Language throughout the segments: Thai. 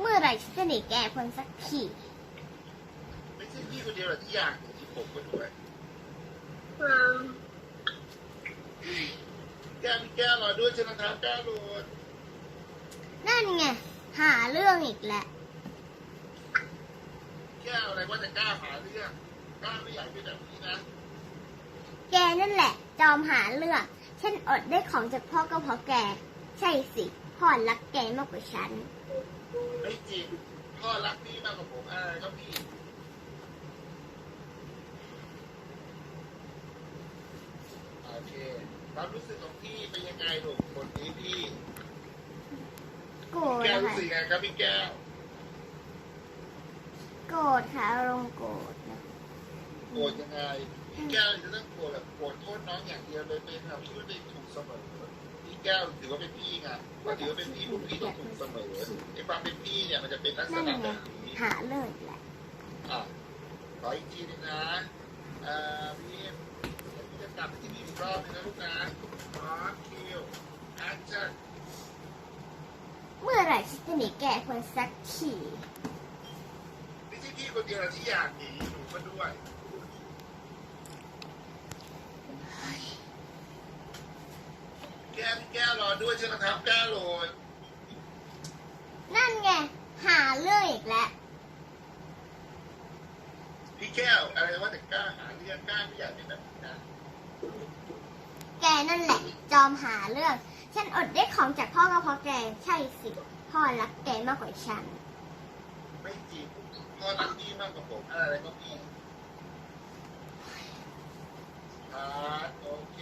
เมื่อไหร่ฉันจะหนีแกพ้นสักทีไม่ใช่พี่คนเดียวหรอกที่อยากอยู่ที่ผมก็ด้วยอืมแก้วมีแก้วรอด้วยใช่ไหมครับแก้วโหลดนั่นไง หาเรื่องอีกแล้วแก้วอะไรว่าจะกล้าหาเรื่องกล้าไม่อยากเป็นแบบนี้นะ แกนั่นแหละ จอมหาเรื่อง ฉันอดได้ของจากพ่อก็เพราะแก ใช่สิ พ่อรักแกมากกว่าฉัน ไม่จริงพ่อรักพี่มากกว่าผมอะไรก็พี่ โอเคความรู้สึกของพี่เป็นยังไงลูกคนนี้พี่โกรธแก้วนะรู้คะสึกยังไงครับพี่แก้วโกรธค่ะอารมณ์โกรธนะโกรธยังไงพี่แก้วจะต้องโกรธแบบโกรธโทษ น้องอย่างเดียวเลยเป็นแบบพี่ไม่ได้ถูกเสมอพี่แก้วถือว่าเป็นพี่ไงเราถือว่าเป็นพี่ลูกพี่ต้องถูกเสมอไอ้ความเป็นพี่เนี่ยมันจะเป็นลักษนั่นณะไงแบบนี้หาเรื่องอีกแล้วอะขออีกทีหนึงนะเอ่อพี่เดี๋ยวพี่จะกลับไปที่นี่อีกรอบนึงนะลูกนะพร้อมคิวแอคชั่นเมื่อไหร่ฉันจะหนีแกพ้นสักทีไม่ใช่พี่คนเดียวหรอกที่อยากหนีหนูก็ด้วยแก้ วพี่แก้วรอด้วยใช่ไหมครับแก้วโหลดนั่นไง หาเรื่องอีกแล้ว พี่แก้วอะไรว่าแต่กล้าหาเรื่องกล้าไม่อยากเป็นแบบนี้นะแกนั่นแหละ จอมหาเรื่อง ฉันอดได้ของจากพ่อก็เพราะแก ใช่สิ พ่อรักแกมากกว่าฉัน ไม่จริงพ่อรักพี่มากกว่าผมอะไรก็พี่ครับโอเค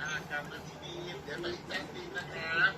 อ่ากลับ มาที่นี่เดี๋ยวไปแจ้งบินนะครับ